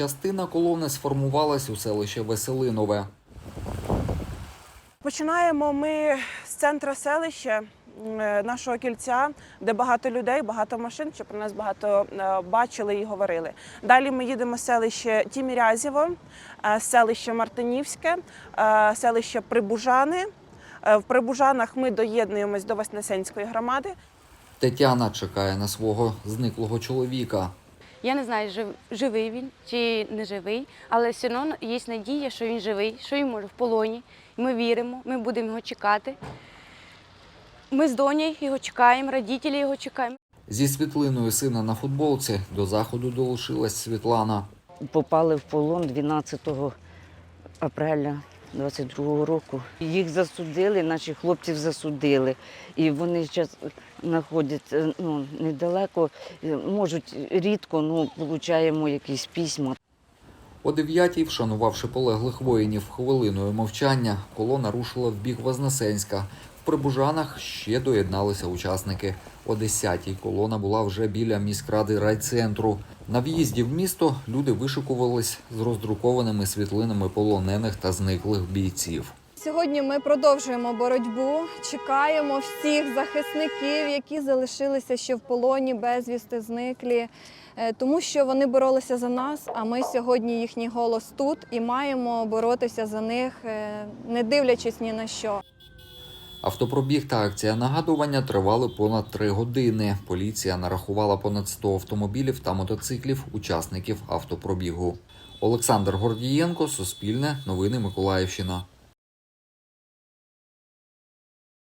Частина колони сформувалась у селище Веселинове. Починаємо ми з центру селища е, нашого кільця, де багато людей, багато машин, що про нас багато е, бачили і говорили. Далі ми їдемо в селище Тімірязєво, е, селище Мартинівське, селище Прибужани. В Прибужанах ми доєднуємось до Вознесенської громади. Тетяна чекає на свого зниклого чоловіка. Я не знаю, жив- живий він чи не живий, але все одно є надія, що він живий, що він може в полоні. Ми віримо, ми будемо його чекати. Ми з донею його чекаємо, родителі його чекаємо. Зі світлиною сина на футболці до заходу долучилась Світлана. попали в полон 12 апреля 22 року. Їх засудили, наших хлопців засудили. І вони зараз знаходяться ну, недалеко, е, можуть рідко, ну, получаємо якісь письма. О дев'ятій, вшанувавши полеглих воїнів хвилиною мовчання, колона рушила в бік Вознесенська. В Прибужанах ще доєдналися учасники. О десятій колона була вже біля міськради райцентру. На в'їзді в місто люди вишикувались з роздрукованими світлинами полонених та зниклих бійців. Сьогодні ми продовжуємо боротьбу, чекаємо всіх захисників, які залишилися ще в полоні, безвісти, зниклі, е, тому що вони боролися за нас. А ми сьогодні їхній голос тут і маємо боротися за них, е, не дивлячись ні на що. Автопробіг та акція нагадування тривали понад три години. Поліція нарахувала понад 100 автомобілів та мотоциклів учасників автопробігу. Олександр Гордієнко, Суспільне, Новини Миколаївщина.